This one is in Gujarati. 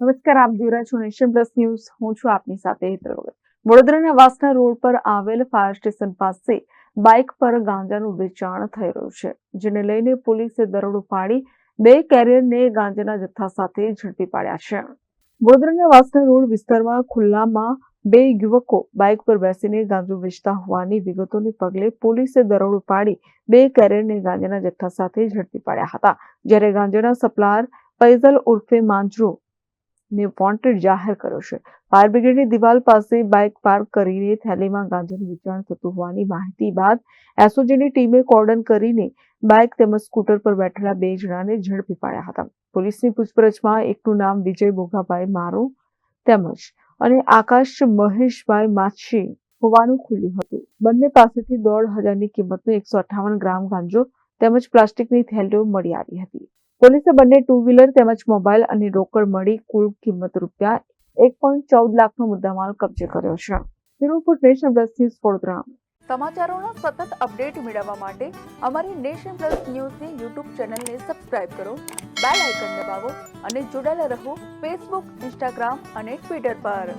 નમસ્કાર, આપ જોઈ રહ્યા છો નેશન પ્લસ ન્યૂઝ. હું છું આપની સાથે હેતલ વગર. વડોદરાના વાસના રોડ પર આવેલ ફાયર સ્ટેશન પાસે બાઇક પર ગાંજાનું વેચાણ થઈ રહ્યું છે, જેને લઈને પોલીસે દરોડો પાડી બે કેરિયરને ગાંજાના જથ્થા સાથે ઝડપી પાડ્યા છે. વડોદરાના વાસના રોડ વિસ્તારમાં ખુલ્લામાં બે યુવકો બાઇક પર બેસીને ગાંજો વેચતા હોવાની વિગતોને પગલે પોલીસે દરોડો પાડી બે કેરિયરને ગાંજાના જથ્થા સાથે ઝડપી પાડ્યા હતા, જ્યારે ગાંજાના સપ્લાયર ફૈઝલ ઉર્ફે માંજરો ને વોન્ટેડ જાહેર કર્યો છે. ફાયર બ્રિગેડની દિવાલ પાસે બાઇક પાર્ક કરીને થેલીમાં ગાંજાનું વેચાણ થતું હોવાની માહિતી બાદ એસઓજીની ટીમે કોર્ડન કરીને બાઇક તેમજ સ્કૂટર પર બેઠેલા બે જણાને ઝડપી પાડ્યા હતા. પોલીસની પૂછપરછમાં એકનું નામ વિજય બોગાભાઈ મારો તેમજ અને આકાશ મહેશભાઈ માછી હોવાનું ખુલ્યું હતું. બંને પાસેથી દોઢ હજારની કિંમતનો એકસો અઠ્ઠાવન ગ્રામ ગાંજો તેમજ પ્લાસ્ટિકની થેલીઓ મળી આવી હતી. પોલીસે બંને ટુ વ્હીલર તેમજ મોબાઈલ અને રોકડ મળી કુલ કિંમત રૂપિયા એક પોઈન્ટ ચૌદ લાખનો મુદ્દામાલ કબજે કર્યો છે. Bureau report Nation plus news Vadodara. સમાચારોનો સતત અપડેટ મેળવવા માટે અમારી નેશન પ્લસ ન્યૂઝની યુટ્યુબ ચેનલને સબસ્ક્રાઇબ કરો, બેલ આઇકન દબાવો અને જોડાયેલા રહો ફેસબુક, ઇન્સ્ટાગ્રામ અને ટ્વિટર પર.